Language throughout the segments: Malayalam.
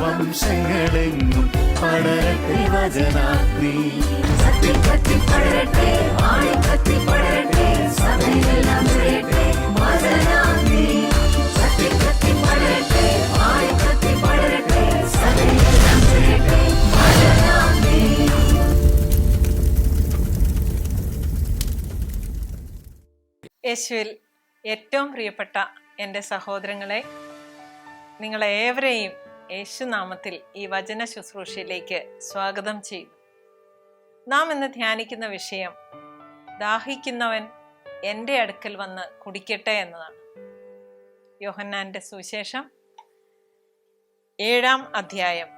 വംശങ്ങളെങ്ങും പടരട്ടെ വചനാഗ്നി. സത്യം കത്തി പടരട്ടെ ആളി കത്തി പടരട്ടെ സഭയിലെല്ലാം നിറയട്ടെ വചനാഗ്നി. സത്യം കത്തി പടരട്ടെ ആളി കത്തി പടരട്ടെ സഭയിലെല്ലാം നിറയട്ടെ വചനാഗ്നി. യേശുവിൽ ഏറ്റവും പ്രിയപ്പെട്ട എന്റെ സഹോദരങ്ങളെ നിങ്ങളേവരെയും യേശുനാമത്തിൽ ഈ വചന ശുശ്രൂഷയിലേക്ക് സ്വാഗതം ചെയ്യും നാം ഇന്ന് ധ്യാനിക്കുന്ന വിഷയം ദാഹിക്കുന്നവൻ എന്റെ അടുക്കൽ വന്ന് കുടിക്കട്ടെ എന്നതാണ്. യോഹന്നാന്റെ സുവിശേഷം ഏഴാം അധ്യായം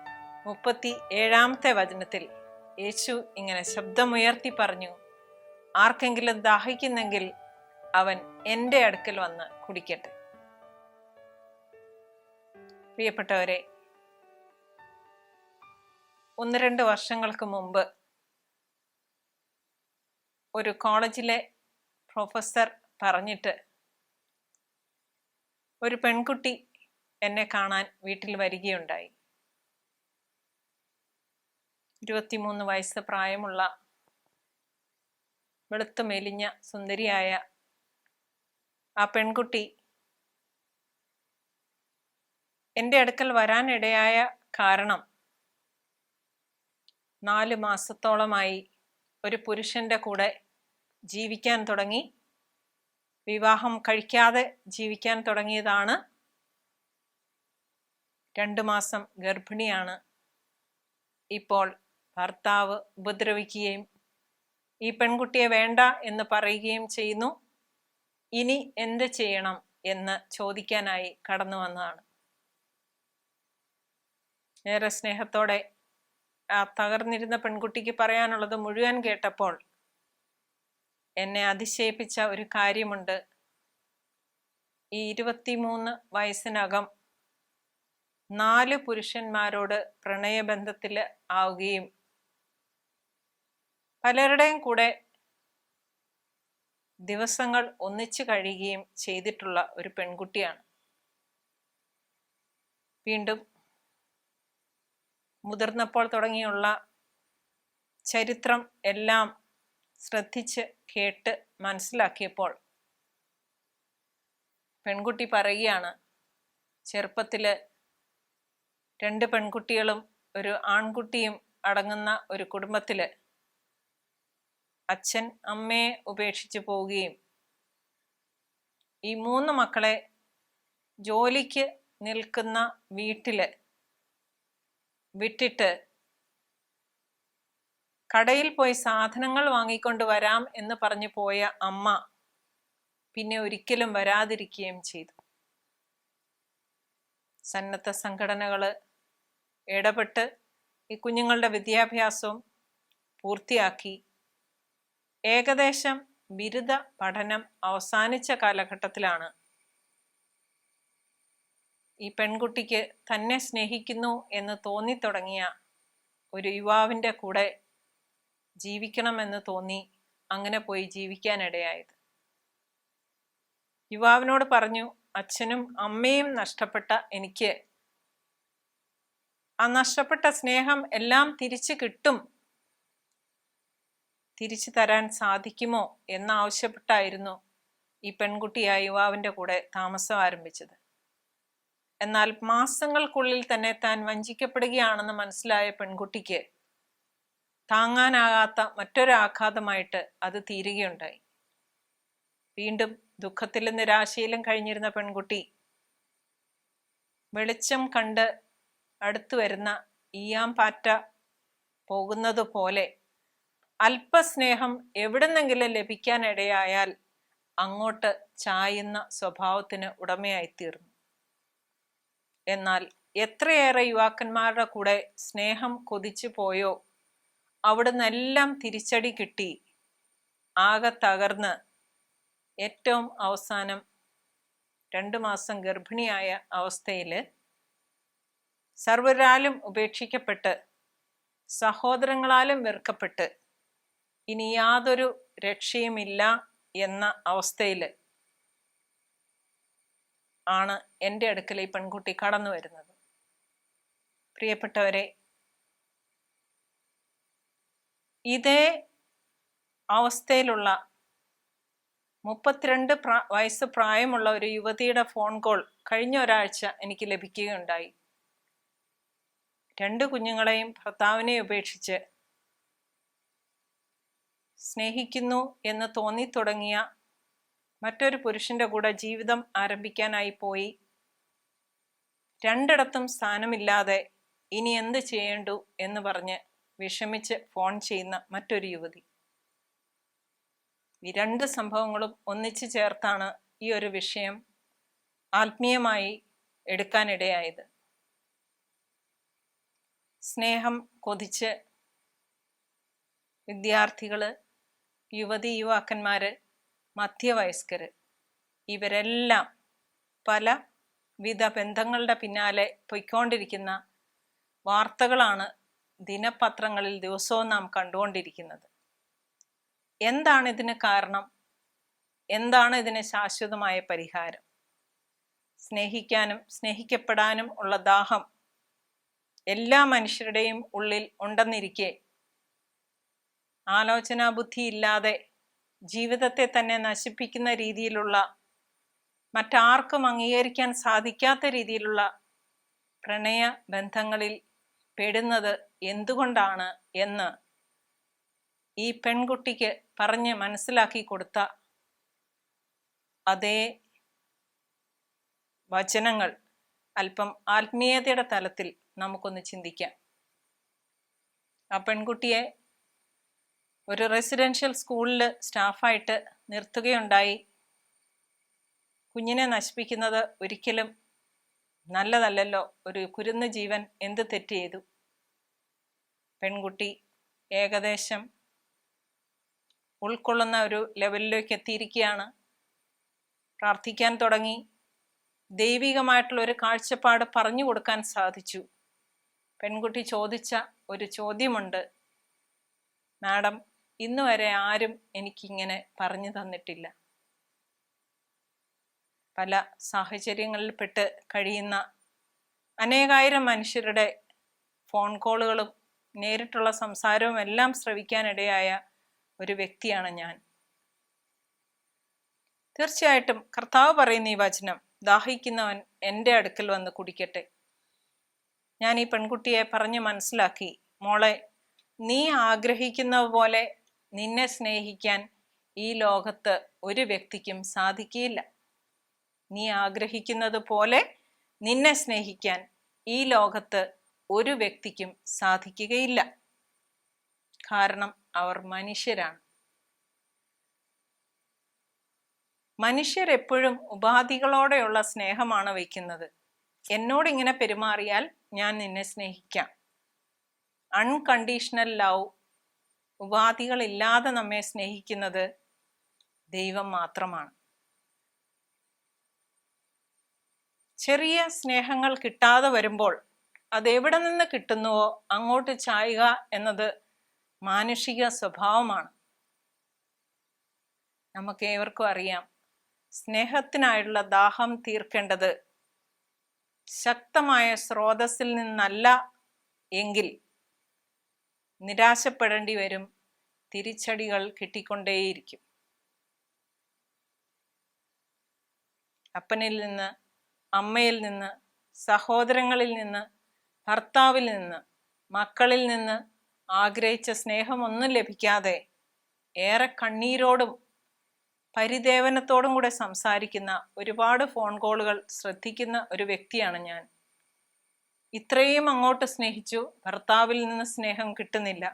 മുപ്പത്തി ഏഴാമത്തെ വചനത്തിൽ യേശു ഇങ്ങനെ ശബ്ദമുയർത്തി പറഞ്ഞു ആർക്കെങ്കിലും ദാഹിക്കുന്നെങ്കിൽ അവൻ എന്റെ അടുക്കൽ വന്ന് കുടിക്കട്ടെ. പ്രിയപ്പെട്ടവരെ ഒന്ന് രണ്ട് വർഷങ്ങൾക്ക് മുമ്പ് ഒരു കോളേജിലെ പ്രൊഫസർ പറഞ്ഞിട്ട് ഒരു പെൺകുട്ടി എന്നെ കാണാൻ വീട്ടിൽ വരികയുണ്ടായി. ഇരുപത്തിമൂന്ന് വയസ്സ് പ്രായമുള്ള വെളുത്തു മെലിഞ്ഞ സുന്ദരിയായ ആ പെൺകുട്ടി എന്റെ അടുക്കൽ വരാനിടയായ കാരണം നാല് മാസത്തോളമായി ഒരു പുരുഷന്റെ കൂടെ ജീവിക്കാൻ തുടങ്ങി. വിവാഹം കഴിക്കാതെ ജീവിക്കാൻ തുടങ്ങിയതാണ്. രണ്ട് മാസം ഗർഭിണിയാണ്. ഇപ്പോൾ ഭർത്താവ് ഉപദ്രവിക്കുകയും ഈ പെൺകുട്ടിയെ വേണ്ട എന്ന് പറയുകയും ചെയ്യുന്നു. ഇനി എന്ത് ചെയ്യണം എന്ന് ചോദിക്കാനായി കടന്നു വന്നതാണ്. ഏറെ സ്നേഹത്തോടെ ആ തകർന്നിരുന്ന പെൺകുട്ടിക്ക് പറയാനുള്ളത് മുഴുവൻ കേട്ടപ്പോൾ എന്നെ അതിശയിപ്പിച്ച ഒരു കാര്യമുണ്ട്. ഈ ഇരുപത്തിമൂന്ന് വയസ്സിനകം നാല് പുരുഷന്മാരോട് പ്രണയബന്ധത്തിൽ ആവുകയും പലരുടെയും കൂടെ ദിവസങ്ങൾ ഒന്നിച്ചു കഴിയുകയും ചെയ്തിട്ടുള്ള ഒരു പെൺകുട്ടിയാണ്. വീണ്ടും മുതിർന്നപ്പോൾ തുടങ്ങിയുള്ള ചരിത്രം എല്ലാം ശ്രദ്ധിച്ച് കേട്ട് മനസ്സിലാക്കിയപ്പോൾ പെൺകുട്ടി പറയുകയാണ് ചെറുപ്പത്തിൽ രണ്ട് പെൺകുട്ടികളും ഒരു ആൺകുട്ടിയും അടങ്ങുന്ന ഒരു കുടുംബത്തിൽ അച്ഛൻ അമ്മയെ ഉപേക്ഷിച്ച് പോവുകയും ഈ മൂന്ന് മക്കളെ ജോലിക്ക് നിൽക്കുന്ന വീട്ടിൽ വിട്ടിട്ട് കടയിൽ പോയി സാധനങ്ങൾ വാങ്ങിക്കൊണ്ട് വരാം എന്ന് പറഞ്ഞു പോയ അമ്മ പിന്നെ ഒരിക്കലും വരാതിരിക്കുകയും ചെയ്തു. സന്നദ്ധ സംഘടനകൾ ഇടപെട്ട് ഈ കുഞ്ഞുങ്ങളുടെ വിദ്യാഭ്യാസവും പൂർത്തിയാക്കി. ഏകദേശം ബിരുദ പഠനം അവസാനിച്ച കാലഘട്ടത്തിലാണ് ഈ പെൺകുട്ടിക്ക് തന്നെ സ്നേഹിക്കുന്നു എന്ന് തോന്നിത്തുടങ്ങിയ ഒരു യുവാവിന്റെ കൂടെ ജീവിക്കണമെന്ന് തോന്നി അങ്ങനെ പോയി ജീവിക്കാനിടയായത്. യുവാവിനോട് പറഞ്ഞു അച്ഛനും അമ്മയും നഷ്ടപ്പെട്ട എനിക്ക് ആ നഷ്ടപ്പെട്ട സ്നേഹം എല്ലാം തിരിച്ചു കിട്ടും. തിരിച്ചു തരാൻ സാധിക്കുമോ? എന്നാവശ്യപ്പെട്ടായിരുന്നു ഈ പെൺകുട്ടി ആ യുവാവിന്റെ കൂടെ താമസം ആരംഭിച്ചത്. എന്നാൽ മാസങ്ങൾക്കുള്ളിൽ തന്നെ താൻ വഞ്ചിക്കപ്പെടുകയാണെന്ന് മനസ്സിലായ പെൺകുട്ടിക്ക് താങ്ങാനാകാത്ത മറ്റൊരാഘാതമായിട്ട് അത് തീരുകയുണ്ടായി. വീണ്ടും ദുഃഖത്തിലും നിരാശയിലും കഴിഞ്ഞിരുന്ന പെൺകുട്ടി വെളിച്ചം കണ്ട് അടുത്തു വരുന്ന ഈയാം പാറ്റ പോകുന്നത് പോലെ അല്പസ്നേഹം എവിടുന്നെങ്കിലും ലഭിക്കാനിടയായാൽ അങ്ങോട്ട് ചായുന്ന സ്വഭാവത്തിന് ഉടമയായിത്തീർന്നു. എന്നാൽ എത്രയേറെ യുവാക്കന്മാരുടെ കൂടെ സ്നേഹം കൊതിച്ചു പോയോ? അവിടുന്ന് എല്ലാം തിരിച്ചടി കിട്ടി. ആകെ തകർന്ന്. ഏറ്റവും അവസാനം രണ്ടു മാസം ഗർഭിണിയായ അവസ്ഥയിൽ സർവരാലും ഉപേക്ഷിക്കപ്പെട്ട് സഹോദരങ്ങളാലും വെറുക്കപ്പെട്ട്. ഇനി യാതൊരു രക്ഷയുമില്ല എന്ന അവസ്ഥയിൽ ആണ് എന്റെ അടുക്കൽ ഈ പെൺകുട്ടി കടന്നു വരുന്നത്. പ്രിയപ്പെട്ടവരെ ഇതേ അവസ്ഥയിലുള്ള മുപ്പത്തിരണ്ട് പ്രാ വയസ്സ് പ്രായമുള്ള ഒരു യുവതിയുടെ ഫോൺ കോൾ കഴിഞ്ഞ ഒരാഴ്ച എനിക്ക് ലഭിക്കുകയുണ്ടായി. രണ്ട് കുഞ്ഞുങ്ങളെയും ഭർത്താവിനെ ഉപേക്ഷിച്ച് സ്നേഹിക്കുന്നു എന്ന് തോന്നിത്തുടങ്ങിയ മറ്റൊരു പുരുഷന്റെ കൂടെ ജീവിതം ആരംഭിക്കാനായി പോയി. രണ്ടിടത്തും സ്ഥാനമില്ലാതെ ഇനി എന്ത് ചെയ്യേണ്ടു എന്ന് പറഞ്ഞ് വിഷമിച്ച് ഫോൺ ചെയ്യുന്ന മറ്റൊരു യുവതി. ഈ രണ്ട് സംഭവങ്ങളും ഒന്നിച്ചു ചേർത്താണ് ഈ ഒരു വിഷയം ആത്മീയമായി എടുക്കാനിടയായത്. സ്നേഹം കൊതിച്ച് വിദ്യാർത്ഥികൾ യുവതി യുവാക്കന്മാര് മധ്യവയസ്കര്. ഇവരെല്ലാം പല വിധ ബന്ധങ്ങളുടെ പിന്നാലെ പൊയ്ക്കൊണ്ടിരിക്കുന്ന വാർത്തകളാണ് ദിനപത്രങ്ങളിൽ ദിവസവും നാം കണ്ടുകൊണ്ടിരിക്കുന്നത്. എന്താണ് ഇതിന് കാരണം? എന്താണ് ഇതിന് ശാശ്വതമായ പരിഹാരം? സ്നേഹിക്കാനും സ്നേഹിക്കപ്പെടാനും ഉള്ള ദാഹം എല്ലാ മനുഷ്യരുടെയും ഉള്ളിൽ ഉണ്ടെന്നിരിക്കെ ആലോചനാ ബുദ്ധി ഇല്ലാതെ ജീവിതത്തെ തന്നെ നശിപ്പിക്കുന്ന രീതിയിലുള്ള മറ്റാർക്കും അംഗീകരിക്കാൻ സാധിക്കാത്ത രീതിയിലുള്ള പ്രണയ ബന്ധങ്ങളിൽ പെടുന്നത് എന്തുകൊണ്ടാണ് എന്ന് ഈ പെൺകുട്ടിക്ക് പറഞ്ഞ് മനസ്സിലാക്കി കൊടുത്ത അതേ വചനങ്ങൾ അല്പം ആത്മീയതയുടെ തലത്തിൽ നമുക്കൊന്ന് ചിന്തിക്കാം. ആ പെൺകുട്ടിയെ ഒരു റെസിഡൻഷ്യൽ സ്കൂളിൽ സ്റ്റാഫായിട്ട് നിർത്തുകയുണ്ടായി. കുഞ്ഞിനെ നശിപ്പിക്കുന്നത് ഒരിക്കലും നല്ലതല്ലല്ലോ. ഒരു കുരുന്ന് ജീവൻ എന്ത് തെറ്റ് ചെയ്തു? പെൺകുട്ടി ഏകദേശം ഉൾക്കൊള്ളുന്ന ഒരു ലെവലിലേക്ക് എത്തിയിരിക്കുകയാണ്. പ്രാർത്ഥിക്കാൻ തുടങ്ങി. ദൈവികമായിട്ടുള്ള ഒരു കാഴ്ചപ്പാട് പറഞ്ഞു കൊടുക്കാൻ സാധിച്ചു. പെൺകുട്ടി ചോദിച്ച ഒരു ചോദ്യമുണ്ട്. മാഡം ഇന്ന് വരെ ആരും എനിക്കിങ്ങനെ പറഞ്ഞു തന്നിട്ടില്ല. പല സാഹചര്യങ്ങളിൽപ്പെട്ട് കഴിയുന്ന അനേകായിരം മനുഷ്യരുടെ ഫോൺ കോളുകളും നേരിട്ടുള്ള സംസാരവും എല്ലാം ശ്രവിക്കാനിടയായ ഒരു വ്യക്തിയാണ് ഞാൻ. തീർച്ചയായിട്ടും കർത്താവ് പറയുന്ന ഈ വചനം ദാഹിക്കുന്നവൻ എന്റെ അടുക്കൽ വന്ന് കുടിക്കട്ടെ. ഞാൻ ഈ പെൺകുട്ടിയെ പറഞ്ഞ് മനസ്സിലാക്കി മോളെ നീ ആഗ്രഹിക്കുന്ന പോലെ നിന്നെ സ്നേഹിക്കാൻ ഈ ലോകത്ത് ഒരു വ്യക്തിക്കും സാധിക്കില്ല നീ ആഗ്രഹിക്കുന്നത് പോലെ നിന്നെ സ്നേഹിക്കാൻ ഈ ലോകത്ത് ഒരു വ്യക്തിക്കും സാധിക്കുകയില്ല. കാരണം അവർ മനുഷ്യരാണ്. മനുഷ്യർ എപ്പോഴും ഉപാധികളോടെയുള്ള സ്നേഹമാണ് വയ്ക്കുന്നത്. എന്നോട് ഇങ്ങനെ പെരുമാറിയാൽ ഞാൻ നിന്നെ സ്നേഹിക്കാം. അൺകണ്ടീഷണൽ ലവ് ഉപാധികളില്ലാതെ നമ്മെ സ്നേഹിക്കുന്നത് ദൈവം മാത്രമാണ്. ചെറിയ സ്നേഹങ്ങൾ കിട്ടാതെ വരുമ്പോൾ അത് എവിടെ നിന്ന് കിട്ടുന്നുവോ അങ്ങോട്ട് ചായുക എന്നത് മാനുഷിക സ്വഭാവമാണ്. നമുക്ക് ഏവർക്കും അറിയാം സ്നേഹത്തിനായുള്ള ദാഹം തീർക്കേണ്ടത് ശക്തമായ സ്രോതസ്സിൽ നിന്നല്ല എങ്കിൽ നിരാശപ്പെടേണ്ടി വരും തിരിച്ചടികൾ കിട്ടിക്കൊണ്ടേയിരിക്കും. അപ്പനിൽ നിന്ന് അമ്മയിൽ നിന്ന് സഹോദരങ്ങളിൽ നിന്ന് ഭർത്താവിൽ നിന്ന് മക്കളിൽ നിന്ന് ആഗ്രഹിച്ച സ്നേഹമൊന്നും ലഭിക്കാതെ ഏറെ കണ്ണീരോടും പരിദേവനത്തോടും കൂടെ സംസാരിക്കുന്ന ഒരുപാട് ഫോൺ കോളുകൾ ശ്രദ്ധിക്കുന്ന ഒരു വ്യക്തിയാണ് ഞാൻ. ഇത്രയും അങ്ങോട്ട് സ്നേഹിച്ചു. ഭർത്താവിൽ നിന്ന് സ്നേഹം കിട്ടുന്നില്ല.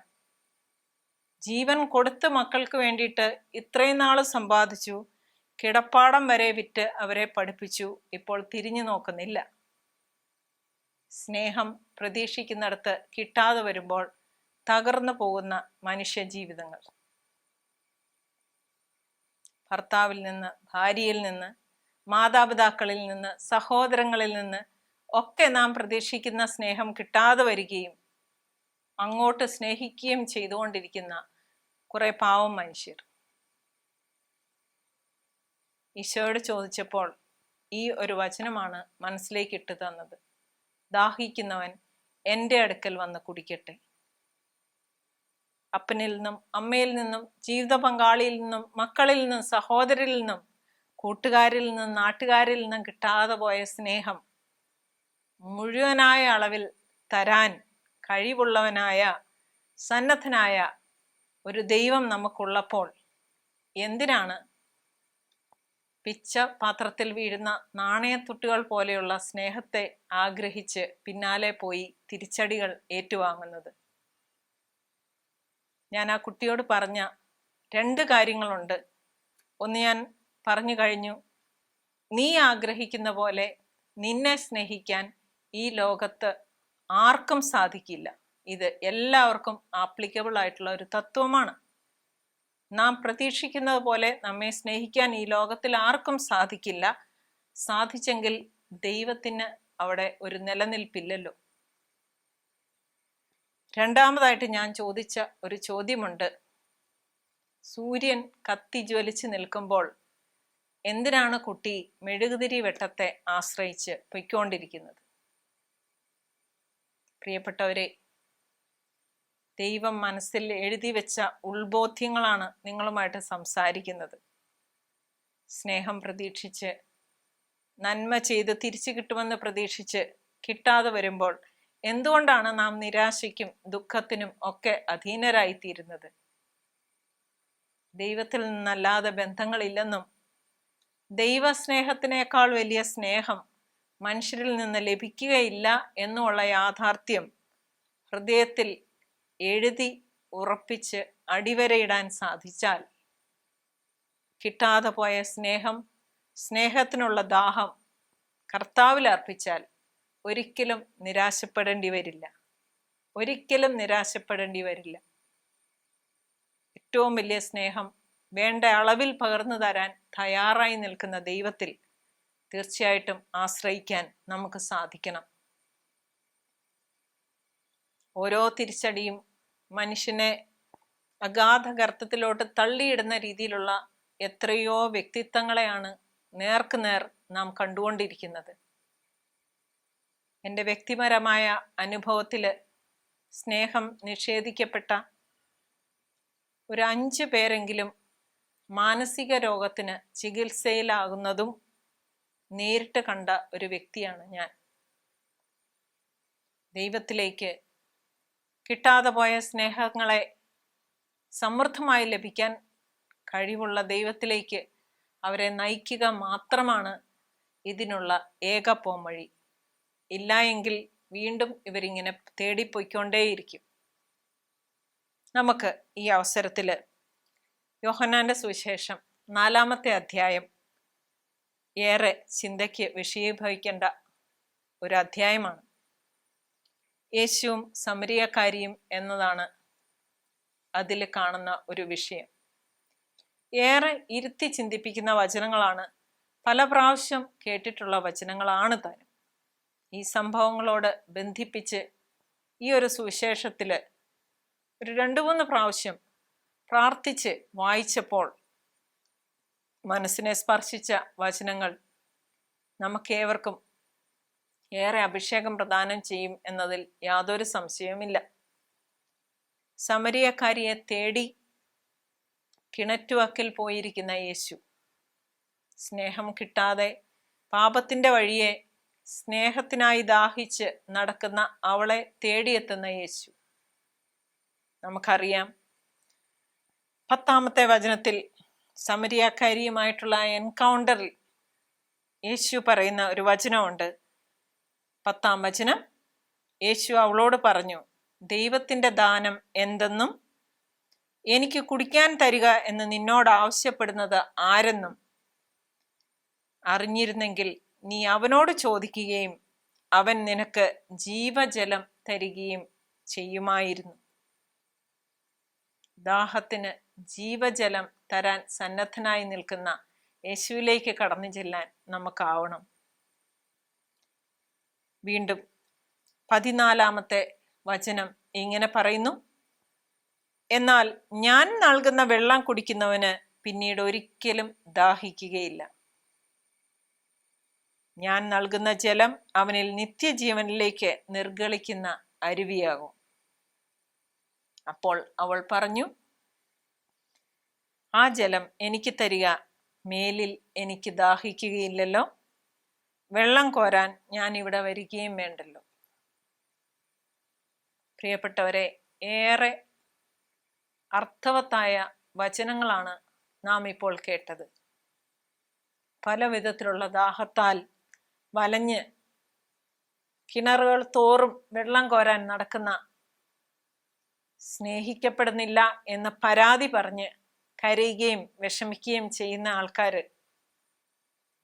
ജീവൻ കൊടുത്ത് മക്കൾക്ക് വേണ്ടിയിട്ട് ഇത്രയും നാൾ സമ്പാദിച്ചു. കിടപ്പാടം വരെ വിറ്റ് അവരെ പഠിപ്പിച്ചു. ഇപ്പോൾ തിരിഞ്ഞു നോക്കുന്നില്ല. സ്നേഹം പ്രതീക്ഷിക്കുന്നിടത്ത് കിട്ടാതെ വരുമ്പോൾ തകർന്നു പോകുന്ന മനുഷ്യ ജീവിതങ്ങൾ ഭർത്താവിൽ നിന്ന് ഭാര്യയിൽ നിന്ന് മാതാപിതാക്കളിൽ നിന്ന് സഹോദരങ്ങളിൽ നിന്ന് ഒക്കെ നാം പ്രതീക്ഷിക്കുന്ന സ്നേഹം കിട്ടാതെ വരികയും അങ്ങോട്ട് സ്നേഹിക്കുകയും ചെയ്തുകൊണ്ടിരിക്കുന്ന കുറേ പാവം മനുഷ്യർ. ഈശോയോട് ചോദിച്ചപ്പോൾ ഈ ഒരു വചനമാണ് മനസ്സിലേക്ക് ഇട്ടു തന്നത്. ദാഹിക്കുന്നവൻ എന്റെ അടുക്കൽ വന്ന് കുടിക്കട്ടെ. അപ്പനിൽ നിന്നും അമ്മയിൽ നിന്നും ജീവിത പങ്കാളിയിൽ നിന്നും മക്കളിൽ നിന്നും സഹോദരിൽ നിന്നും കൂട്ടുകാരിൽ നിന്നും നാട്ടുകാരിൽ നിന്നും കിട്ടാതെ പോയ സ്നേഹം മുഴുവനായ അളവിൽ തരാൻ കഴിവുള്ളവനായ സന്നദ്ധനായ ഒരു ദൈവം നമുക്കുള്ളപ്പോൾ എന്തിനാണ്? പിച്ച പാത്രത്തിൽ വീഴുന്ന നാണയത്തുട്ടുകൾ പോലെയുള്ള സ്നേഹത്തെ ആഗ്രഹിച്ച് പിന്നാലെ പോയി തിരിച്ചടികൾ ഏറ്റുവാങ്ങുന്നത്. ഞാൻ ആ കുട്ടിയോട് പറഞ്ഞ രണ്ട് കാര്യങ്ങളുണ്ട്. ഒന്ന് ഞാൻ പറഞ്ഞു കഴിഞ്ഞു. നീ ആഗ്രഹിക്കുന്ന പോലെ നിന്നെ സ്നേഹിക്കാൻ ഈ ലോകത്ത് ആർക്കും സാധിക്കില്ല. ഇത് എല്ലാവർക്കും ആപ്ലിക്കബിൾ ആയിട്ടുള്ള ഒരു തത്വമാണ്. നാം പ്രതീക്ഷിക്കുന്നത് പോലെ നമ്മെ സ്നേഹിക്കാൻ ഈ ലോകത്തിൽ ആർക്കും സാധിക്കില്ല. സാധിച്ചെങ്കിൽ ദൈവത്തിന് അവിടെ ഒരു നിലനിൽപ്പില്ലല്ലോ. രണ്ടാമതായിട്ട് ഞാൻ ചോദിച്ച ഒരു ചോദ്യമുണ്ട്. സൂര്യൻ കത്തി ജ്വലിച്ച് നിൽക്കുമ്പോൾ എന്തിനാണ് കുട്ടി മെഴുകുതിരി വെട്ടത്തെ ആശ്രയിച്ച് പൊയ്ക്കൊണ്ടിരിക്കുന്നത്? പ്രിയപ്പെട്ടവരെ ദൈവം മനസ്സിൽ എഴുതി വെച്ച ഉൾബോധ്യങ്ങളാണ് നിങ്ങളുമായിട്ട് സംസാരിക്കുന്നത്. സ്നേഹം പ്രതീക്ഷിച്ച് നന്മ ചെയ്ത് തിരിച്ചു കിട്ടുമെന്ന് പ്രതീക്ഷിച്ച് കിട്ടാതെ വരുമ്പോൾ എന്തുകൊണ്ടാണ് നാം നിരാശയ്ക്കും ദുഃഖത്തിനും ഒക്കെ അധീനരായിത്തീരുന്നത്? ദൈവത്തിൽ നിന്നല്ലാതെ ബന്ധങ്ങളില്ലെന്നും ദൈവസ്നേഹത്തിനേക്കാൾ വലിയ സ്നേഹം മനുഷ്യരിൽ നിന്ന് ലഭിക്കുകയില്ല എന്നുള്ള യാഥാർത്ഥ്യം ഹൃദയത്തിൽ എഴുതി ഉറപ്പിച്ച് അടിവരയിടാൻ സാധിച്ചാൽ കിട്ടാതെ പോയ സ്നേഹം സ്നേഹത്തിനുള്ള ദാഹം കർത്താവിൽ അർപ്പിച്ചാൽ ഒരിക്കലും നിരാശപ്പെടേണ്ടി വരില്ല. ഒരിക്കലും നിരാശപ്പെടേണ്ടി വരില്ല. ഏറ്റവും വലിയ സ്നേഹം വേണ്ട അളവിൽ പകർന്നു തരാൻ തയ്യാറായി നിൽക്കുന്ന ദൈവത്തിൽ തീർച്ചയായിട്ടും ആശ്രയിക്കാൻ നമുക്ക് സാധിക്കണം. ഓരോ തിരിച്ചടിയും മനുഷ്യനെ അഗാധ ഗർത്തത്തിലോട്ട് തള്ളിയിടുന്ന രീതിയിലുള്ള എത്രയോ വ്യക്തിത്വങ്ങളെയാണ് നേർക്ക് നേർ നാം കണ്ടുകൊണ്ടിരിക്കുന്നത്. എന്റെ വ്യക്തിപരമായ അനുഭവത്തിൽ സ്നേഹം നിഷേധിക്കപ്പെട്ട ഒരു അഞ്ച് പേരെങ്കിലും മാനസിക രോഗത്തിന് ചികിത്സയിലാകുന്നതും നേരിട്ട് കണ്ട ഒരു വ്യക്തിയാണ് ഞാൻ. ദൈവത്തിലേക്ക് കിട്ടാതെ പോയ സ്നേഹങ്ങളെ സമൃദ്ധമായി ലഭിക്കാൻ കഴിവുള്ള ദൈവത്തിലേക്ക് അവരെ നയിക്കുക മാത്രമാണ് ഇതിനുള്ള ഏക പോംവഴി. ഇല്ല എങ്കിൽ വീണ്ടും ഇവരിങ്ങനെ തേടിപ്പോയിക്കൊണ്ടേയിരിക്കും. നമുക്ക് ഈ അവസരത്തിൽ യോഹന്നാന്റെ സുവിശേഷം നാലാമത്തെ അധ്യായം ഏറെ ചിന്തയ്ക്ക് വിഷയീഭവിക്കേണ്ട ഒരു അധ്യായമാണ് യേശുവും സമരിയക്കാരിയും എന്നതാണ് അതിൽ കാണുന്ന ഒരു വിഷയം. ഏറെ ഇരുത്തി ചിന്തിപ്പിക്കുന്ന വചനങ്ങളാണ് പല പ്രാവശ്യം കേട്ടിട്ടുള്ള വചനങ്ങളാണ് താനും ഈ സംഭവങ്ങളോട് ബന്ധിപ്പിച്ച് ഈ ഒരു സുവിശേഷത്തിൽ ഒരു രണ്ട് മൂന്ന് പ്രാവശ്യം പ്രാർത്ഥിച്ച് വായിച്ചപ്പോൾ മനസ്സിനെ സ്പർശിച്ച വചനങ്ങൾ നമുക്കേവർക്കും ഏറെ അഭിഷേകം പ്രദാനം ചെയ്യും എന്നതിൽ യാതൊരു സംശയവുമില്ല. സമരിയക്കാരിയെ തേടി കിണറ്റുവക്കിൽ പോയിരിക്കുന്ന യേശു സ്നേഹം കിട്ടാതെ പാപത്തിന്റെ വഴിയെ സ്നേഹത്തിനായി ദാഹിച്ച് നടക്കുന്ന അവളെ തേടിയെത്തുന്ന യേശു. നമുക്കറിയാം പത്താമത്തെ വചനത്തിൽ സമരിയാക്കാരിയുമായിട്ടുള്ള എൻകൗണ്ടറിൽ യേശു പറയുന്ന ഒരു വചനമുണ്ട്. പത്താം വചനം. യേശു അവളോട് പറഞ്ഞു ദൈവത്തിന്റെ ദാനം എന്തെന്നും എനിക്ക് കുടിക്കാൻ തരിക എന്ന് നിന്നോട് ആവശ്യപ്പെടുന്നത് ആരെന്നും അറിഞ്ഞിരുന്നെങ്കിൽ നീ അവനോട് ചോദിക്കുകയും അവൻ നിനക്ക് ജീവജലം തരികയും ചെയ്യുമായിരുന്നു. ദാഹത്തിന് ജീവജലം തരാൻ സന്നദ്ധനായി നിൽക്കുന്ന യേശുവിലേക്ക് കടന്നു ചെല്ലാൻ നമുക്കാവണം. വീണ്ടും പതിനാലാമത്തെ വചനം ഇങ്ങനെ പറയുന്നു. എന്നാൽ ഞാൻ നൽകുന്ന വെള്ളം കുടിക്കുന്നവന് പിന്നീട് ഒരിക്കലും ദാഹിക്കുകയില്ല. ഞാൻ നൽകുന്ന ജലം അവനിൽ നിത്യജീവനിലേക്ക് നിർഗളിക്കുന്ന അരുവിയാകും. അപ്പോൾ അവൾ പറഞ്ഞു ആ ജലം എനിക്ക് തരിക മേലിൽ എനിക്ക് ദാഹിക്കുകയില്ലല്ലോ. വെള്ളം കോരാൻ ഞാൻ ഇവിടെ വരികയും വേണ്ടല്ലോ. പ്രിയപ്പെട്ടവരെ ഏറെ അർത്ഥവത്തായ വചനങ്ങളാണ് നാം ഇപ്പോൾ കേട്ടത്. പല വിധത്തിലുള്ള ദാഹത്താൽ വലഞ്ഞ് കിണറുകൾ തോറും വെള്ളം കോരാൻ നടക്കുന്ന സ്നേഹിക്കപ്പെടുന്നില്ല എന്ന പരാതി പറഞ്ഞ് കരയുകയും വിഷമിക്കുകയും ചെയ്യുന്ന ആൾക്കാർ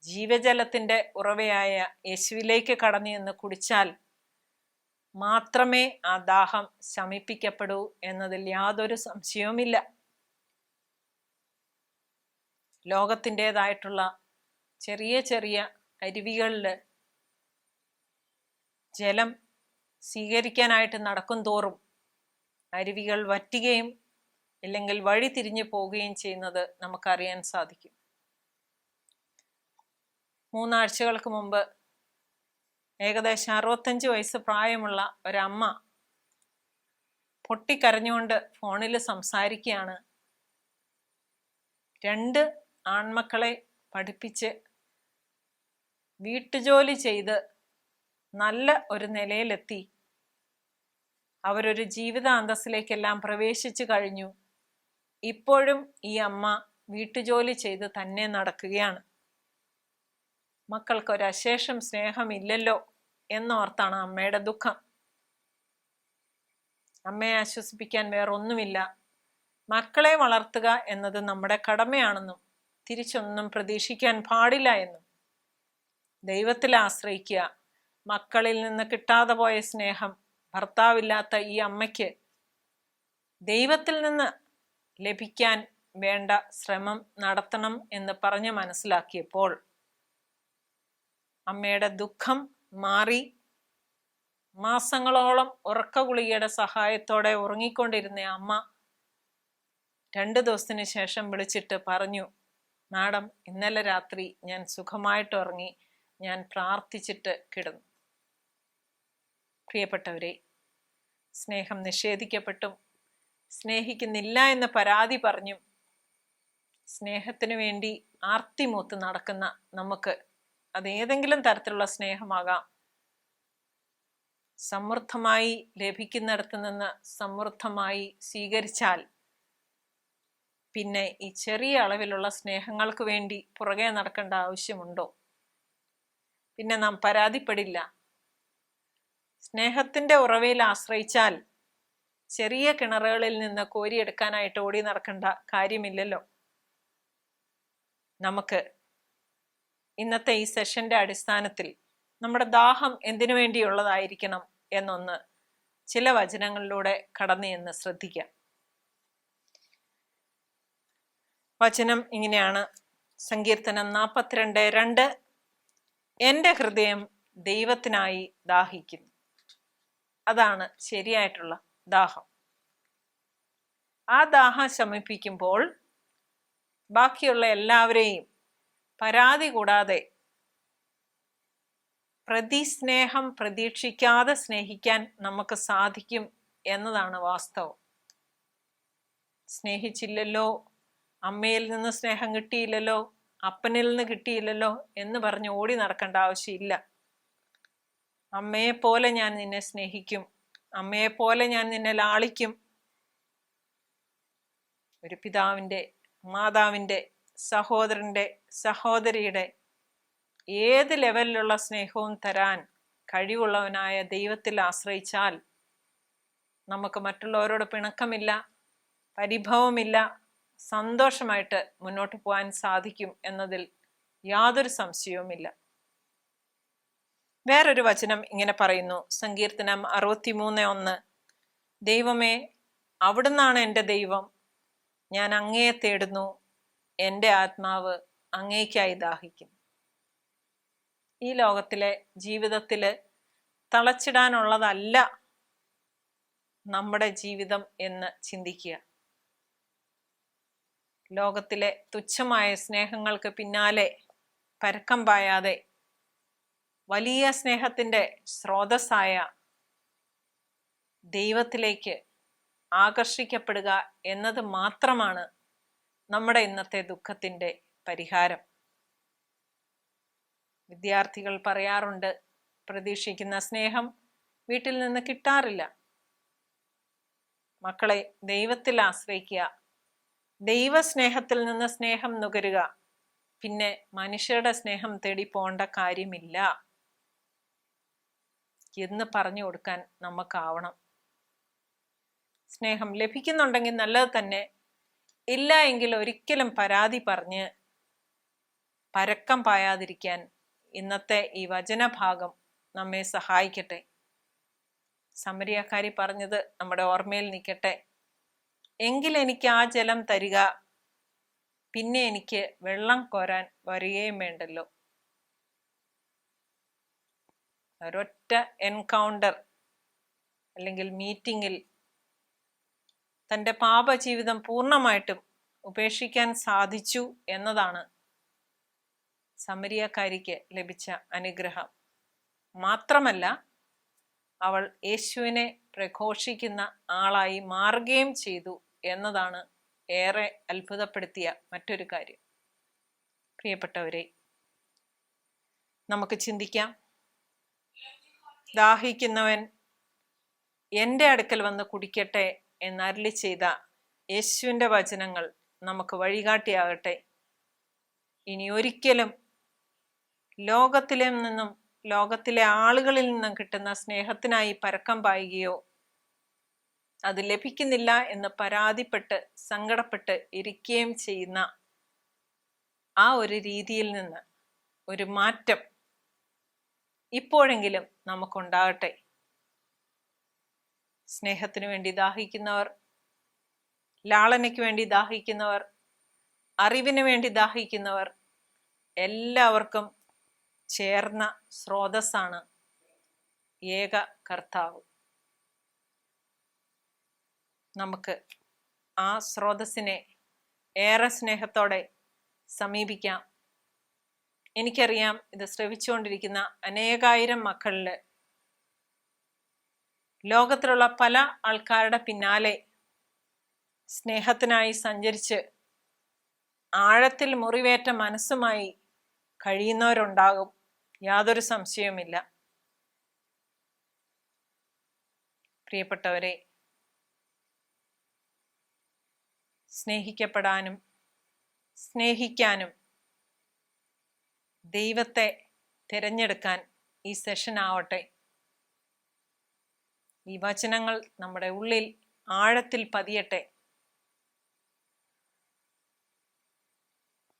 ജീവജലത്തിന്റെ ഉറവയായ യേശുവിലേക്ക് കടന്നു എന്ന് കുടിച്ചാൽ മാത്രമേ ആ ദാഹം ശമിപ്പിക്കപ്പെടൂ എന്നതിൽ യാതൊരു സംശയവുമില്ല. ലോകത്തിന്റെതായിട്ടുള്ള ചെറിയ ചെറിയ അരുവികളിൽ ജലം സ്വീകരിക്കാനായിട്ട് നടക്കും തോറും അരുവികൾ വറ്റുകയും അല്ലെങ്കിൽ വഴി തിരിഞ്ഞു പോവുകയും ചെയ്യുന്നത് നമുക്കറിയാൻ സാധിക്കും. മൂന്നാഴ്ചകൾക്ക് മുമ്പ് ഏകദേശം അറുപത്തഞ്ച് വയസ്സ് പ്രായമുള്ള ഒരമ്മ പൊട്ടിക്കരഞ്ഞുകൊണ്ട് ഫോണിൽ സംസാരിക്കുകയാണ്. രണ്ട് ആൺമക്കളെ പഠിപ്പിച്ച് വീട്ടുജോലി ചെയ്ത് നല്ല ഒരു നിലയിലെത്തി. അവരൊരു ജീവിത അന്തസ്സിലേക്കെല്ലാം പ്രവേശിച്ചു കഴിഞ്ഞു. ഇപ്പോഴും ഈ അമ്മ വീട്ടുജോലി ചെയ്ത് തന്നെ നടക്കുകയാണ്. മക്കൾക്കൊരശേഷം സ്നേഹമില്ലല്ലോ എന്നോർത്താണ് അമ്മയുടെ ദുഃഖം. അമ്മയെ ആശ്വസിപ്പിക്കാൻ വേറൊന്നുമില്ല. മക്കളെ വളർത്തുക എന്നത് നമ്മുടെ കടമയാണെന്നും തിരിച്ചൊന്നും പ്രതീക്ഷിക്കാൻ പാടില്ല എന്നും. ദൈവത്തിൽ ആശ്രയിക്കുക മക്കളിൽ നിന്ന് കിട്ടാതെ പോയ സ്നേഹം ഭർത്താവില്ലാത്ത ഈ അമ്മയ്ക്ക് ദൈവത്തിൽ നിന്ന് ലഭിക്കാൻ വേണ്ട ശ്രമം നടത്തണം എന്ന് പറഞ്ഞ് മനസ്സിലാക്കിയപ്പോൾ അമ്മയുടെ ദുഃഖം മാറി. മാസങ്ങളോളം ഉറക്ക ഗുളികയുടെ സഹായത്തോടെ ഉറങ്ങിക്കൊണ്ടിരുന്ന അമ്മ രണ്ട് ദിവസത്തിന് ശേഷം വിളിച്ചിട്ട് പറഞ്ഞു മാഡം ഇന്നലെ രാത്രി ഞാൻ സുഖമായിട്ട് ഉറങ്ങി. ഞാൻ പ്രാർത്ഥിച്ചിട്ട് കിടന്നു. പ്രിയപ്പെട്ടവരെ സ്നേഹം നിഷേധിക്കപ്പെട്ടും. സ്നേഹിക്കുന്നില്ല എന്ന പരാതി പറഞ്ഞും സ്നേഹത്തിനു വേണ്ടി ആർത്തിമൂത്ത് നടക്കുന്ന നമുക്ക് അതേതെങ്കിലും തരത്തിലുള്ള സ്നേഹമാകാം. സമൃദ്ധമായി ലഭിക്കുന്നിടത്ത് നിന്ന് സമൃദ്ധമായി സ്വീകരിച്ചാൽ പിന്നെ ഈ ചെറിയ അളവിലുള്ള സ്നേഹങ്ങൾക്ക് വേണ്ടി പുറകെ നടക്കേണ്ട ആവശ്യമുണ്ടോ? പിന്നെ നാം പരാതിപ്പെടില്ല. സ്നേഹത്തിന്റെ ഉറവയിൽ ആശ്രയിച്ചാൽ ചെറിയ കിണറുകളിൽ നിന്ന് കോരിയെടുക്കാനായിട്ട് ഓടി നടക്കേണ്ട കാര്യമില്ലല്ലോ. നമുക്ക് ഇന്നത്തെ ഈ സെഷന്റെ അടിസ്ഥാനത്തിൽ നമ്മുടെ ദാഹം എന്തിനു വേണ്ടിയുള്ളതായിരിക്കണം എന്നൊന്ന് ചില വചനങ്ങളിലൂടെ കടന്നു എന്ന് ശ്രദ്ധിക്കാം. വചനം ഇങ്ങനെയാണ്. സങ്കീർത്തനം നാൽപ്പത്തിരണ്ട് രണ്ട്. എന്റെ ഹൃദയം ദൈവത്തിനായി ദാഹിക്കുന്നു. അതാണ് ശരിയായിട്ടുള്ള ദാഹം. ആ ദാഹം ശമിപ്പിക്കുമ്പോൾ ബാക്കിയുള്ള എല്ലാവരെയും പരാതി കൂടാതെ പ്രതിസ്നേഹം പ്രതീക്ഷിക്കാതെ സ്നേഹിക്കാൻ നമുക്ക് സാധിക്കും എന്നതാണ് വാസ്തവം. സ്നേഹിച്ചില്ലല്ലോ അമ്മയിൽ നിന്ന് സ്നേഹം കിട്ടിയില്ലല്ലോ അപ്പനിൽ നിന്ന് കിട്ടിയില്ലല്ലോ എന്ന് പറഞ്ഞ് ഓടി നടക്കേണ്ട ആവശ്യമില്ല. അമ്മയെ പോലെ ഞാൻ നിന്നെ സ്നേഹിക്കും. അമ്മയെ പോലെ ഞാൻ നിന്നെ ലാളിക്കും. ഒരു പിതാവിന്റെ മാതാവിന്റെ സഹോദരന്റെ സഹോദരിയുടെ ഏത് ലെവലിലുള്ള സ്നേഹവും തരാൻ കഴിവുള്ളവനായ ദൈവത്തിൽ ആശ്രയിച്ചാൽ നമുക്ക് മറ്റുള്ളവരോട് പിണക്കമില്ല പരിഭവമില്ല സന്തോഷമായിട്ട് മുന്നോട്ട് പോകാൻ സാധിക്കും എന്നതിൽ യാതൊരു സംശയവുമില്ല. വേറൊരു വചനം ഇങ്ങനെ പറയുന്നു. സങ്കീർത്തനം അറുപത്തിമൂന്ന് ഒന്ന്. ദൈവമേ അവിടുന്നാണ് എന്റെ ദൈവം. ഞാൻ അങ്ങയെ തേടുന്നു. എന്റെ ആത്മാവ് അങ്ങേക്കായി ദാഹിക്കുന്നു ഈ ലോകത്തിലെ ജീവിതത്തിൽ തളച്ചിടാനുള്ളതല്ല നമ്മുടെ ജീവിതം എന്ന് ചിന്തിക്കുക. ലോകത്തിലെ തുച്ഛമായ സ്നേഹങ്ങൾക്ക് പിന്നാലെ പരക്കം പായാതെ വലിയ സ്നേഹത്തിന്റെ സ്രോതസ്സായ ദൈവത്തിലേക്ക് ആകർഷിക്കപ്പെടുക എന്നത് മാത്രമാണ് നമ്മുടെ ഇന്നത്തെ ദുഃഖത്തിന്റെ പരിഹാരം. വിദ്യാർത്ഥികൾ പറയാറുണ്ട് പ്രതീക്ഷിക്കുന്ന സ്നേഹം വീട്ടിൽ നിന്ന് കിട്ടാറില്ല. മക്കളെ ദൈവത്തിൽ ആശ്രയിക്കുക ദൈവസ്നേഹത്തിൽ നിന്ന് സ്നേഹം നുകരുക പിന്നെ മനുഷ്യരുടെ സ്നേഹം തേടി പോകേണ്ട കാര്യമില്ല. എന്ന് പറഞ്ഞു കൊടുക്കാൻ നമുക്കാവണം. സ്നേഹം ലഭിക്കുന്നുണ്ടെങ്കിൽ നല്ലത് തന്നെ. ഇല്ല എങ്കിൽ ഒരിക്കലും പരാതി പറഞ്ഞ് പരക്കം പായാതിരിക്കാൻ ഇന്നത്തെ ഈ വചനഭാഗം നമ്മെ സഹായിക്കട്ടെ. സമരിയാക്കാരി പറഞ്ഞത് നമ്മുടെ ഓർമ്മയിൽ നിൽക്കട്ടെ. എങ്കിൽ എനിക്ക് ആ ജലം തരിക പിന്നെ എനിക്ക് വെള്ളം കോരാൻ വരികയും വേണ്ടല്ലോ. ഒരൊറ്റ എൻകൗണ്ടർ അല്ലെങ്കിൽ മീറ്റിങ്ങിൽ തന്റെ പാപജീവിതം പൂർണമായിട്ടും ഉപേക്ഷിക്കാൻ സാധിച്ചു എന്നതാണ് സമരിയക്കാരിക്ക് ലഭിച്ച അനുഗ്രഹം. മാത്രമല്ല അവൾ യേശുവിനെ പ്രഘോഷിക്കുന്ന ആളായി മാറുകയും ചെയ്തു എന്നതാണ് ഏറെ അത്ഭുതപ്പെടുത്തിയ മറ്റൊരു കാര്യം. പ്രിയപ്പെട്ടവരെ നമുക്ക് ചിന്തിക്കാം ദാഹിക്കുന്നവൻ എന്റെ അടുക്കൽ വന്ന് കുടിക്കട്ടെ എന്നരളി ചെയ്ത യേശുവിന്റെ വചനങ്ങൾ നമുക്ക് വഴികാട്ടിയാകട്ടെ. ഇനി ഒരിക്കലും ലോകത്തിലെ നിന്നും ലോകത്തിലെ ആളുകളിൽ നിന്നും കിട്ടുന്ന സ്നേഹത്തിനായി പരക്കം പായുകയോ അത് ലഭിക്കുന്നില്ല എന്ന് പരാതിപ്പെട്ട് സങ്കടപ്പെട്ട് ഇരിക്കുകയും ചെയ്യുന്ന ആ ഒരു രീതിയിൽ നിന്ന് ഒരു മാറ്റം ഇപ്പോഴെങ്കിലും നമുക്കുണ്ടാകട്ടെ. സ്നേഹത്തിനു വേണ്ടി ദാഹിക്കുന്നവർ ലാളനയ്ക്ക് വേണ്ടി ദാഹിക്കുന്നവർ അറിവിന് വേണ്ടി ദാഹിക്കുന്നവർ എല്ലാവർക്കും ചേർന്ന സ്രോതസ്സാണ് ഏക കർത്താവ്. നമുക്ക് ആ സ്രോതസ്സിനെ ഏറെ സ്നേഹത്തോടെ സമീപിക്കാം. എനിക്കറിയാം ഇത് ശ്രവിച്ചുകൊണ്ടിരിക്കുന്ന അനേകായിരം മക്കളിൽ ലോകത്തിലുള്ള പല ആൾക്കാരുടെ പിന്നാലെ സ്നേഹത്തിനായി സഞ്ചരിച്ച് ആഴത്തിൽ മുറിവേറ്റ മനസ്സുമായി കഴിയുന്നവരുണ്ടാകും. യാതൊരു സംശയവുമില്ല. പ്രിയപ്പെട്ടവരെ സ്നേഹിക്കപ്പെടാനും സ്നേഹിക്കാനും ദൈവത്തെ തിരഞ്ഞെടുക്കാൻ ഈ സെഷൻ ആവട്ടെ. ഈ വചനങ്ങൾ നമ്മുടെ ഉള്ളിൽ ആഴത്തിൽ പതിയട്ടെ.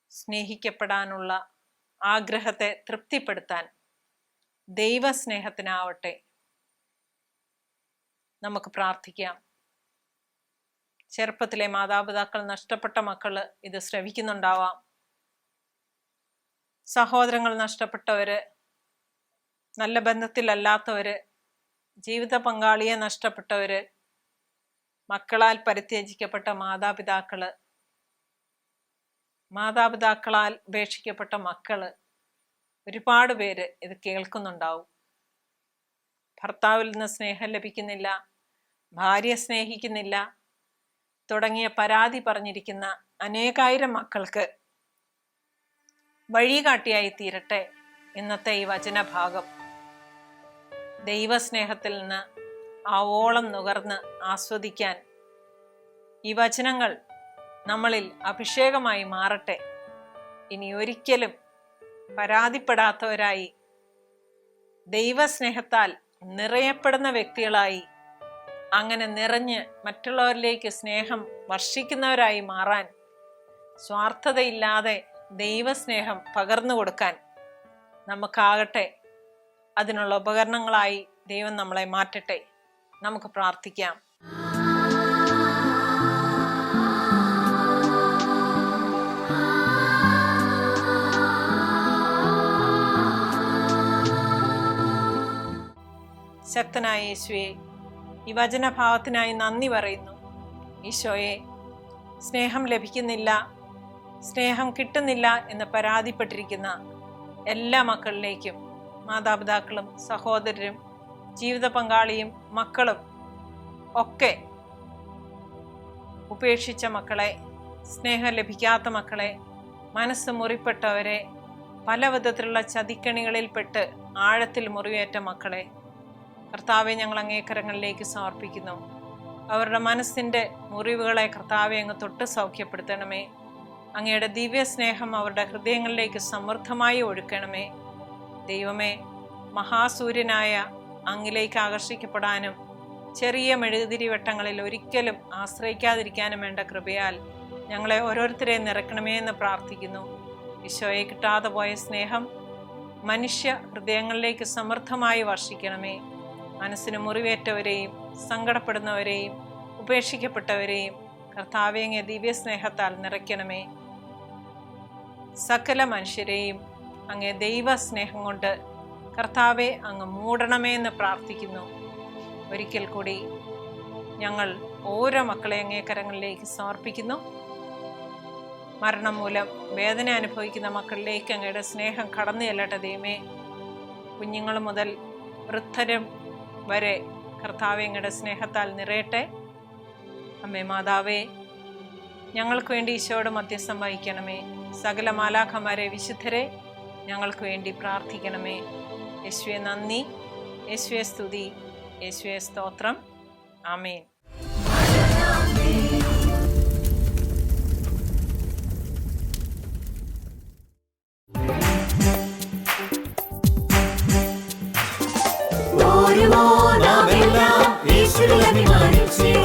സ്നേഹിക്കപ്പെടാനുള്ള ആഗ്രഹത്തെ തൃപ്തിപ്പെടുത്താൻ ദൈവസ്നേഹത്തിനാവട്ടെ നമുക്ക് പ്രാർത്ഥിക്കാം. ചെറുപ്പത്തിലെ മാതാപിതാക്കൾ നഷ്ടപ്പെട്ട മക്കൾ ഇത് ശ്രവിക്കുന്നുണ്ടാവാം. സഹോദരങ്ങൾ നഷ്ടപ്പെട്ടവർ നല്ല ബന്ധത്തിലല്ലാത്തവർ ജീവിത പങ്കാളിയെ നഷ്ടപ്പെട്ടവർ മക്കളാൽ പരിത്യജിക്കപ്പെട്ട മാതാപിതാക്കൾ മാതാപിതാക്കളാൽ ഉപേക്ഷിക്കപ്പെട്ട മക്കൾ ഒരുപാട് പേര് ഇത് കേൾക്കുന്നുണ്ടാവും. ഭർത്താവിൽ നിന്ന് സ്നേഹം ലഭിക്കുന്നില്ല ഭാര്യ സ്നേഹിക്കുന്നില്ല തുടങ്ങിയ പരാതി പറഞ്ഞിരിക്കുന്ന അനേകായിരം മക്കൾക്ക് വഴികാട്ടിയായി തീരട്ടെ ഇന്നത്തെ ഈ വചനഭാഗം. ദൈവസ്നേഹത്തിൽ നിന്ന് ആവോളം നുകർന്ന് ആസ്വദിക്കാൻ ഈ വചനങ്ങൾ നമ്മളിൽ അഭിഷേകമായി മാറട്ടെ. ഇനി ഒരിക്കലും പരാതിപ്പെടാത്തവരായി ദൈവസ്നേഹത്താൽ നിറയപ്പെടുന്ന വ്യക്തികളായി അങ്ങനെ നിറഞ്ഞ് മറ്റുള്ളവരിലേക്ക് സ്നേഹം വർഷിക്കുന്നവരായി മാറാൻ സ്വാർത്ഥതയില്ലാതെ ദൈവസ്നേഹം പകർന്നു കൊടുക്കാൻ നമുക്കാകട്ടെ അതിനുള്ള ഉപകരണങ്ങളായി ദൈവം നമ്മളെ മാറ്റട്ടെ. നമുക്ക് പ്രാർത്ഥിക്കാം. ശക്തനായ യേശുവെ ഈ വചനഭാവത്തിനായി നന്ദി പറയുന്നു. ഈശോയെ സ്നേഹം ലഭിക്കുന്നില്ല സ്നേഹം കിട്ടുന്നില്ല എന്ന് പരാതിപ്പെട്ടിരിക്കുന്ന എല്ലാ മക്കളിലേക്കും മാതാപിതാക്കളും സഹോദരരും ജീവിത പങ്കാളിയും മക്കളും ഒക്കെ ഉപേക്ഷിച്ച മക്കളെ സ്നേഹം ലഭിക്കാത്ത മക്കളെ മനസ്സ് മുറിപ്പെട്ടവരെ പല വിധത്തിലുള്ള ചതിക്കണികളിൽപ്പെട്ട് ആഴത്തിൽ മുറിവേറ്റ മക്കളെ കർത്താവെ ഞങ്ങൾ അങ്ങേക്കരങ്ങളിലേക്ക് സമർപ്പിക്കുന്നു. അവരുടെ മനസ്സിന്റെ മുറിവുകളെ കർത്താവെ അങ്ങ് തൊട്ട് സൗഖ്യപ്പെടുത്തണമേ. അങ്ങയുടെ ദിവ്യ സ്നേഹം അവരുടെ ഹൃദയങ്ങളിലേക്ക് സമൃദ്ധമായി ഒഴുക്കണമേ. ദൈവമേ മഹാസൂര്യനായ അങ്ങിലേക്ക് ആകർഷിക്കപ്പെടാനും ചെറിയ മെഴുകുതിരി വട്ടങ്ങളിൽ ഒരിക്കലും ആശ്രയിക്കാതിരിക്കാനും വേണ്ട കൃപയാൽ ഞങ്ങളെ ഓരോരുത്തരെയും നിറക്കണമേ എന്ന് പ്രാർത്ഥിക്കുന്നു. ഈശോയെ കിട്ടാതെ പോയ സ്നേഹം മനുഷ്യ ഹൃദയങ്ങളിലേക്ക് സമൃദ്ധമായി വർഷിക്കണമേ. മനസ്സിന് മുറിവേറ്റവരെയും സങ്കടപ്പെടുന്നവരെയും ഉപേക്ഷിക്കപ്പെട്ടവരെയും കർത്താവേങ്ങ ദിവ്യ സ്നേഹത്താൽ നിറയ്ക്കണമേ. സകല മനുഷ്യരെയും അങ്ങേ ദൈവസ്നേഹം കൊണ്ട് കർത്താവെ അങ്ങ് മൂടണമേ എന്ന് പ്രാർത്ഥിക്കുന്നു. ഒരിക്കൽ കൂടി ഞങ്ങൾ ഓരോ മക്കളെ അങ്ങേ കരങ്ങളിലേക്ക് സമർപ്പിക്കുന്നു. മരണം മൂലം വേദന അനുഭവിക്കുന്ന മക്കളിലേക്ക് അങ്ങയുടെ സ്നേഹം കടന്നു ചെല്ലട്ടെ ദൈവമേ. കുഞ്ഞുങ്ങൾ മുതൽ വൃദ്ധരും വരെ കർത്താവെ അങ്ങയുടെ സ്നേഹത്താൽ നിറയട്ടെ. അമ്മേ മാതാവേ ഞങ്ങൾക്ക് വേണ്ടി ഈശോയോട് മധ്യസ്ഥം വഹിക്കണമേ. സകല മാലാഖമാരെ വിശുദ്ധരെ ഞങ്ങൾക്ക് വേണ്ടി പ്രാർത്ഥിക്കണമേ. യേശുവെ നന്ദി. യേശുവെ സ്തുതി. യേശുവെ സ്തോത്രം. ആമേൻ. ഓരോ നാമെല്ലാം യേശുവിൽ അഭിമാനിച്ചിടാം